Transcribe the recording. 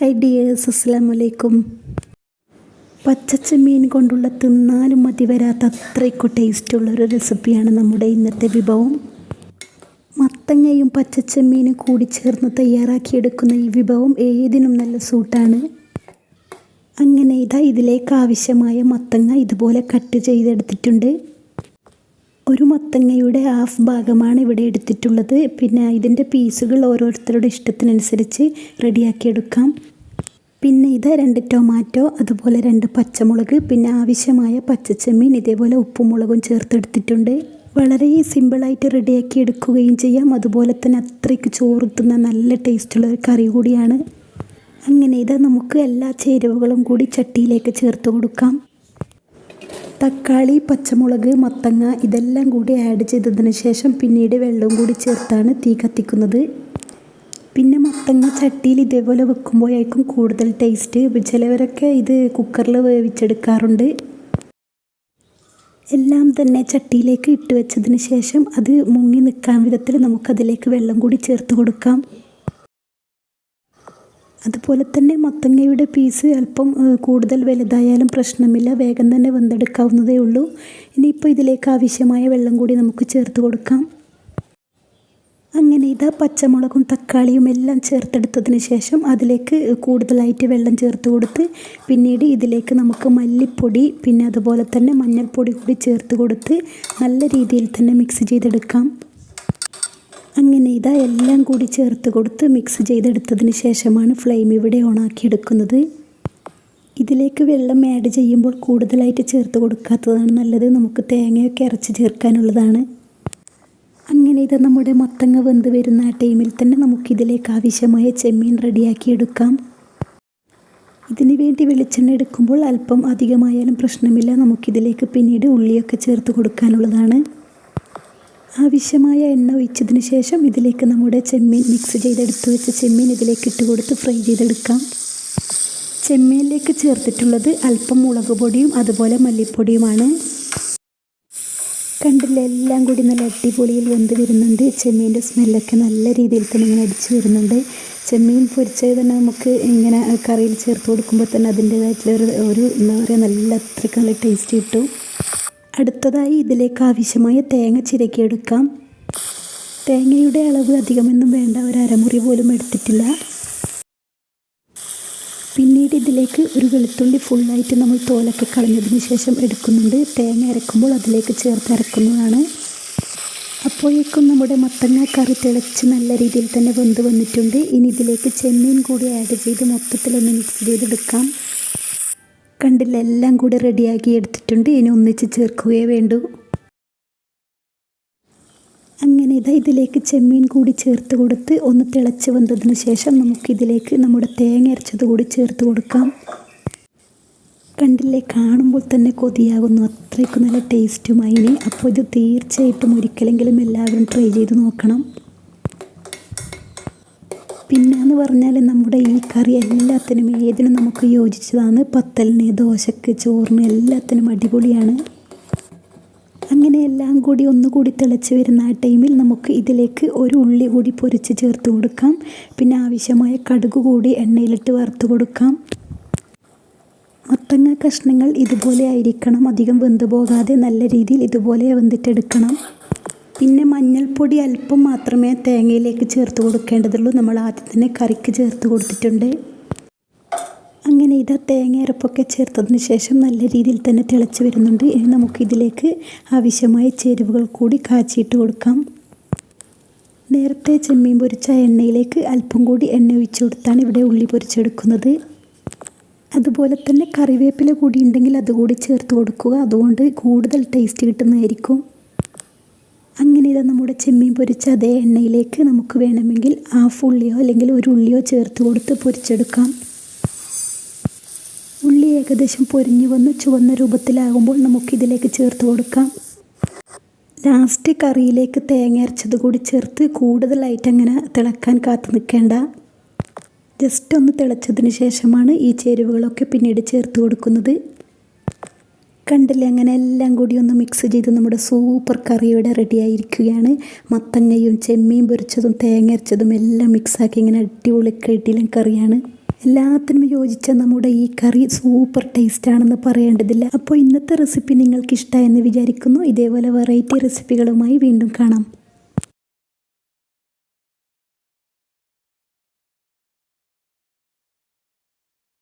Hi dears അസ്സാം വലൈക്കും പച്ചച്ചമീൻ കൊണ്ടുള്ള തിന്നാലും മതി വരാത്ത അത്രയ്ക്കു ടേസ്റ്റുള്ളൊരു റെസിപ്പിയാണ് നമ്മുടെ ഇന്നത്തെ വിഭവം. മത്തങ്ങയും പച്ചച്ചമീനും കൂടി ചേർന്ന് തയ്യാറാക്കിയെടുക്കുന്ന ഈ വിഭവം ഏതിനും നല്ല സൂട്ടാണ് അങ്ങനെ ഇതാ ഇതിലേക്ക് ആവശ്യമായ മത്തങ്ങ ഇതുപോലെ കട്ട് ചെയ്തെടുത്തിട്ടുണ്ട്. ഒരു മത്തങ്ങയുടെ ഹാഫ് ഭാഗമാണ് ഇവിടെ എടുത്തിട്ടുള്ളത്. പിന്നെ ഇതിന്റെ പീസുകൾ ഓരോരുത്തരുടെ ഇഷ്ടത്തിനനുസരിച്ച് റെഡിയാക്കി എടുക്കാം പിന്നെ ഇത് രണ്ട് ടൊമാറ്റോ അതുപോലെ രണ്ട് പച്ചമുളക് പിന്നെ ആവശ്യമായ പച്ചച്ചെമ്മീൻ ഇതേപോലെ ഉപ്പും മുളകും ചേർത്തെടുത്തിട്ടുണ്ട്. വളരെ സിമ്പിളായിട്ട് റെഡിയാക്കി എടുക്കുകയും ചെയ്യാം. അതുപോലെ തന്നെ അത്രയ്ക്ക് ചോറുത്തുന്ന നല്ല ടേസ്റ്റുള്ള ഒരു കറി കൂടിയാണ്. അങ്ങനെ ഇത് നമുക്ക് എല്ലാ ചേരുവകളും കൂടി ചട്ടിയിലേക്ക് ചേർത്ത് കൊടുക്കാം. തക്കാളി പച്ചമുളക് മത്തങ്ങ ഇതെല്ലാം കൂടി ആഡ് ചെയ്തതിന് ശേഷം പിന്നീട് വെള്ളവും കൂടി ചേർത്താണ് തീ കത്തിക്കുന്നത്. പിന്നെ മത്തങ്ങ ചട്ടിയിൽ ഇതേപോലെ വെക്കുമ്പോഴായിരിക്കും കൂടുതൽ ടേസ്റ്റ് ചിലവരൊക്കെ ഇത് കുക്കറിൽ വേവിച്ചെടുക്കാറുണ്ട്. എല്ലാം തന്നെ ചട്ടിയിലേക്ക് ഇട്ട് വെച്ചതിന് ശേഷം അത് മുങ്ങി നിൽക്കാൻ വിധത്തിൽ നമുക്കതിലേക്ക് വെള്ളം കൂടി ചേർത്ത് കൊടുക്കാം. അതുപോലെ തന്നെ മത്തങ്ങയുടെ പീസ് അല്പം കൂടുതൽ വലുതായാലും പ്രശ്നമില്ല. വേഗം തന്നെ വെന്തെടുക്കാവുന്നതേ ഉള്ളൂ. ഇനിയിപ്പോൾ ഇതിലേക്ക് ആവശ്യമായ വെള്ളം കൂടി നമുക്ക് ചേർത്ത് കൊടുക്കാം. അങ്ങനെ ഇതാ പച്ചമുളകും തക്കാളിയും എല്ലാം ചേർത്തെടുത്തതിന് ശേഷം അതിലേക്ക് കൂടുതലായിട്ട് വെള്ളം ചേർത്ത് കൊടുത്ത് പിന്നീട് ഇതിലേക്ക് നമുക്ക് മല്ലിപ്പൊടി പിന്നെ അതുപോലെ തന്നെ മഞ്ഞൾപ്പൊടി കൂടി ചേർത്ത് കൊടുത്ത് നല്ല രീതിയിൽ തന്നെ മിക്സ് ചെയ്തെടുക്കാം. അങ്ങനെ ഇതാ എല്ലാം കൂടി ചേർത്ത് കൊടുത്ത് മിക്സ് ചെയ്തെടുത്തതിന് ശേഷമാണ് ഫ്ലെയിം ഇവിടെ ഓണാക്കിയെടുക്കുന്നത് ഇതിലേക്ക് വെള്ളം ആഡ് ചെയ്യുമ്പോൾ കൂടുതലായിട്ട് ചേർത്ത് കൊടുക്കാത്തതാണ് നല്ലത്. നമുക്ക് തേങ്ങയൊക്കെ അരച്ച് ചേർക്കാനുള്ളതാണ്. അങ്ങനെ ഇത് നമ്മുടെ മത്തങ്ങ വെന്ത് വരുന്ന ആ ടൈമിൽ തന്നെ നമുക്കിതിലേക്ക് ആവശ്യമായ ചെമ്മീൻ റെഡിയാക്കി എടുക്കാം. ഇതിന് വേണ്ടി വെളിച്ചെണ്ണ എടുക്കുമ്പോൾ അല്പം അധികമായാലും പ്രശ്നമില്ല. നമുക്കിതിലേക്ക് പിന്നീട് ഉള്ളിയൊക്കെ ചേർത്ത് കൊടുക്കാനുള്ളതാണ്. ആവശ്യമായ എണ്ണ ഒഴിച്ചതിന് ശേഷം ഇതിലേക്ക് നമ്മുടെ ചെമ്മീൻ മിക്സ് ചെയ്തെടുത്ത് വെച്ച ചെമ്മീൻ ഇതിലേക്ക് ഇട്ട് കൊടുത്ത് ഫ്രൈ ചെയ്തെടുക്കാം. ചെമ്മീനിലേക്ക് ചേർത്തിട്ടുള്ളത് അല്പം മുളക് പൊടിയും അതുപോലെ മല്ലിപ്പൊടിയുമാണ്. കണ്ടില്ല എല്ലാം കൂടി നല്ല അടിപൊളിയിൽ വെന്ത് വരുന്നുണ്ട്. ചെമ്മീന്റെ സ്മെല്ലൊക്കെ നല്ല രീതിയിൽ തന്നെ ഇങ്ങനെ അടിച്ച് വരുന്നുണ്ട്. ചെമ്മീൻ പൊരിച്ചത് തന്നെ നമുക്ക് ഇങ്ങനെ കറിയിൽ ചേർത്ത് കൊടുക്കുമ്പോൾ തന്നെ അതിന്റേതായിട്ടുള്ള ഒരു എന്താ പറയുക നല്ല അത്രയ്ക്ക് നല്ല ടേസ്റ്റ് കിട്ടും. അടുത്തതായി ഇതിലേക്ക് ആവശ്യമായ തേങ്ങ ചിരക്കിയെടുക്കാം തേങ്ങയുടെ അളവ് അധികമൊന്നും വേണ്ട. ഒരു അരമുറി പോലും എടുത്തിട്ടില്ല. പിന്നീട് ഇതിലേക്ക് ഒരു വെളുത്തുള്ളി ഫുള്ളായിട്ട് നമ്മൾ തോലൊക്കെ കളഞ്ഞതിന് ശേഷം എടുക്കുന്നുണ്ട്. തേങ്ങ അരക്കുമ്പോൾ അതിലേക്ക് ചേർത്ത് അരക്കുന്നതാണ്. അപ്പോഴേക്കും നമ്മുടെ മത്തങ്ങ കറി തിളച്ച് നല്ല രീതിയിൽ തന്നെ വെന്ത് വന്നിട്ടുണ്ട്. ഇനി ഇതിലേക്ക് ചെമ്മീൻ കൂടി ആഡ് ചെയ്ത് മൊത്തത്തിലൊന്ന് മിക്സ് ചെയ്തെടുക്കാം. കണ്ടില്ല എല്ലാം കൂടി റെഡിയാക്കി എടുത്തിട്ടുണ്ട്. ഇനി ഒന്നിച്ച് ചേർക്കുകയേ വേണ്ടൂ. അങ്ങനെ ഇതാ ഇതിലേക്ക് ചെമ്മീൻ കൂടി ചേർത്ത് കൊടുത്ത് ഒന്ന് തിളച്ച് വന്നതിന് ശേഷം നമുക്കിതിലേക്ക് നമ്മുടെ തേങ്ങ അരച്ചത് കൂടി ചേർത്ത് കൊടുക്കാം. കണ്ടില്ലേ കാണുമ്പോൾ തന്നെ കൊതിയാകുന്നു. അത്രയ്ക്ക് നല്ല ടേസ്റ്റുമായി അപ്പോൾ ഇത് തീർച്ചയായിട്ടും ഒരിക്കലെങ്കിലും എല്ലാവരും ട്രൈ ചെയ്ത് നോക്കണം. പിന്നെന്ന് പറഞ്ഞാൽ നമ്മുടെ ഈ കറി എല്ലാത്തിനും ഏതിനും നമുക്ക് യോജിച്ചതാണ്. പത്തലിന് ദോശക്ക് ചോറിന് എല്ലാത്തിനും അടിപൊളിയാണ്. അങ്ങനെ എല്ലാം കൂടി ഒന്നുകൂടി തിളച്ച് വരുന്ന ആ ടൈമിൽ നമുക്ക് ഇതിലേക്ക് ഒരു ഉള്ളി കൂടി പൊരിച്ച് ചേർത്ത് കൊടുക്കാം. പിന്നെ ആവശ്യമായ കടുക് കൂടി എണ്ണയിലിട്ട് വറുത്ത് കൊടുക്കാം. മത്തങ്ങ കഷ്ണങ്ങൾ ഇതുപോലെ ആയിരിക്കണം. അധികം വെന്ത് പോകാതെ നല്ല രീതിയിൽ ഇതുപോലെ വെന്തിട്ടെടുക്കണം. പിന്നെ മഞ്ഞൾപ്പൊടി അല്പം മാത്രമേ തേങ്ങയിലേക്ക് ചേർത്ത് കൊടുക്കേണ്ടതുള്ളൂ. നമ്മൾ ആദ്യം തന്നെ കറിക്ക് ചേർത്ത് കൊടുത്തിട്ടുണ്ട്. അങ്ങനെ ഇതാ തേങ്ങ അരപ്പൊക്കെ ചേർത്തതിന് ശേഷം നല്ല രീതിയിൽ തന്നെ തിളച്ച് വരുന്നുണ്ട്. ഇനി നമുക്കിതിലേക്ക് ആവശ്യമായ ചേരുവകൾ കൂടി കാച്ചിയിട്ട് കൊടുക്കാം. നേരത്തെ ചെമ്മീൻ പൊരിച്ച എണ്ണയിലേക്ക് അല്പം കൂടി എണ്ണ ഒഴിച്ചു കൊടുത്താണ് ഇവിടെ ഉള്ളി പൊരിച്ചെടുക്കുന്നത്. അതുപോലെ തന്നെ കറിവേപ്പില കൂടി ഉണ്ടെങ്കിൽ അതുകൂടി ചേർത്ത് കൊടുക്കുക. അതുകൊണ്ട് കൂടുതൽ ടേസ്റ്റ് കിട്ടുന്നതായിരിക്കും. ഇതാ നമ്മുടെ ചെമ്മീൻ പൊരിച്ച അതേ എണ്ണയിലേക്ക് നമുക്ക് വേണമെങ്കിൽ ഹാഫ് ഉള്ളിയോ അല്ലെങ്കിൽ ഒരു ഉള്ളിയോ ചേർത്ത് കൊടുത്ത് പൊരിച്ചെടുക്കാം. ഉള്ളി ഏകദേശം പൊരിഞ്ഞു വന്ന്. ചുവന്ന രൂപത്തിലാകുമ്പോൾ നമുക്കിതിലേക്ക് ചേർത്ത് കൊടുക്കാം. ലാസ്റ്റ് കറിയിലേക്ക് തേങ്ങ അരച്ചത് കൂടി ചേർത്ത് കൂടുതലായിട്ട് അങ്ങനെ തിളക്കാൻ കാത്തു നിൽക്കേണ്ട. ജസ്റ്റ് ഒന്ന് തിളച്ചതിന് ശേഷമാണ് ഈ ചേരുവകളൊക്കെ പിന്നീട് ചേർത്ത് കൊടുക്കുന്നത്. കണ്ടില്ലേ? അങ്ങനെ എല്ലാം കൂടി ഒന്ന് മിക്സ് ചെയ്ത് നമ്മുടെ സൂപ്പർ കറി ഇവിടെ റെഡി ആയിരിക്കുകയാണ്. മത്തങ്ങയും ചെമ്മീൻ പൊരിച്ചതും തേങ്ങ അരച്ചതും എല്ലാം മിക്സാക്കി ഇങ്ങനെ അടിപൊളി കിട്ടിയിലും കറിയാണ്. എല്ലാത്തിനും യോജിച്ച നമ്മുടെ ഈ കറി സൂപ്പർ ടേസ്റ്റ് ആണെന്ന് പറയേണ്ടതില്ല. അപ്പോൾ ഇന്നത്തെ റെസിപ്പി നിങ്ങൾക്ക് ഇഷ്ടമായെന്ന് വിചാരിക്കുന്നു. ഇതേപോലെ വെറൈറ്റി റെസിപ്പികളുമായി വീണ്ടും കാണാം.